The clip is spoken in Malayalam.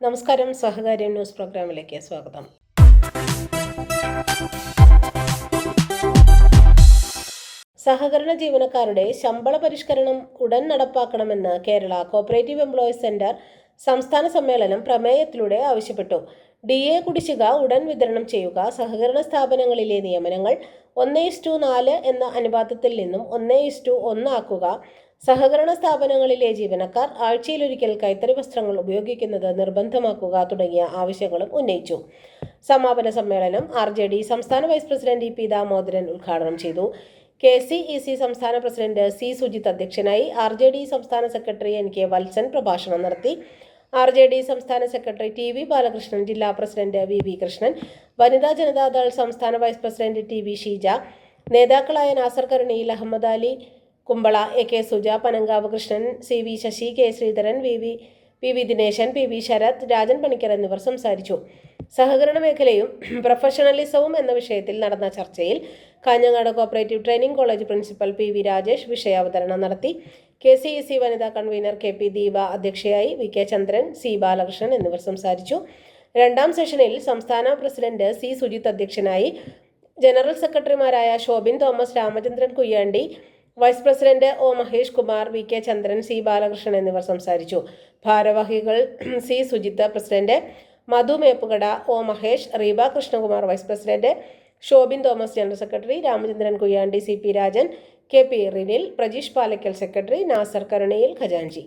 നമസ്കാരം സഹകാര്യം ന്യൂസ് പ്രോഗ്രാമിലേക്ക് സ്വാഗതം. സഹകരണ ജീവനക്കാരുടെ ശമ്പള പരിഷ്കരണം ഉടൻ നടപ്പാക്കണമെന്ന് കേരള കോപ്പറേറ്റീവ് എംപ്ലോയീസ് സെന്റർ സംസ്ഥാന സമ്മേളനം പ്രമേയത്തിലൂടെ ആവശ്യപ്പെട്ടു. ഡി എ കുടിശ്ശിക ഉടൻ വിതരണം ചെയ്യുക സഹകരണ സ്ഥാപനങ്ങളിലെ നിയമനങ്ങൾ ഒന്ന് ഇസ്റ്റു നാല് എന്ന അനുപാതത്തിൽ നിന്നും ഒന്ന് ഇസ്റ്റു ഒന്നാക്കുക സഹകരണ സ്ഥാപനങ്ങളിലെ ജീവനക്കാർ ആഴ്ചയിലൊരിക്കൽ കൈത്തറി വസ്ത്രങ്ങൾ ഉപയോഗിക്കുന്നത് നിർബന്ധമാക്കുക തുടങ്ങിയ ആവശ്യങ്ങളും ഉന്നയിച്ചു. സമാപന സമ്മേളനം ആർ ജെ ഡി സംസ്ഥാന vice president E P Damodaran ഉദ്ഘാടനം ചെയ്തു. കെ സി ഇ സി സംസ്ഥാന പ്രസിഡന്റ് സി സുജിത് അധ്യക്ഷനായി ആർ ജെ ഡി സംസ്ഥാന സെക്രട്ടറി എൻ കെ വത്സൻ പ്രഭാഷണം നടത്തി. ആർ ജെ ഡി സംസ്ഥാന സെക്രട്ടറി ടി വി ബാലകൃഷ്ണൻ ജില്ലാ പ്രസിഡന്റ് വി വി കൃഷ്ണൻ വനിതാ ജനതാദൾ സംസ്ഥാന vice president T V Sheeja നേതാക്കളായ Nasar Karuniyil Ahammed Ali Kumbala A K Suja Panankavu Krishnan C V Sasi K Sreedharan V V P V Dineshan P V Sarath Rajan Panicker എന്നിവർ സംസാരിച്ചു. സഹകരണ മേഖലയും പ്രൊഫഷണലിസവും എന്ന വിഷയത്തിൽ നടന്ന ചർച്ചയിൽ Kanhangad cooperative training college principal P V Rajesh വിഷയാവതരണം നടത്തി. കെ സി ഇ സി വനിതാ കൺവീനർ കെ പി ദീപ അധ്യക്ഷയായി V K Chandran C Balakrishnan എന്നിവർ സംസാരിച്ചു. രണ്ടാം സെഷനിൽ സംസ്ഥാന പ്രസിഡന്റ് സി സുജിത് അധ്യക്ഷനായി ജനറൽ സെക്രട്ടറിമാരായ Shobin Thomas Ramachandran Kuyyandi vice president O Mahesh Kumar V K Chandran C Balakrishnan എന്നിവർ സംസാരിച്ചു. ഭാരവാഹികൾ C Sujith president Madhu Meppukada O Mahesh Reeba Krishnakumar vice president Shobin Thomas general secretary Ramachandran Kuyyandi C P Rajan K P Rinil Prajeesh Palakkal secretary Nasar Karunayil ഖജാൻജി.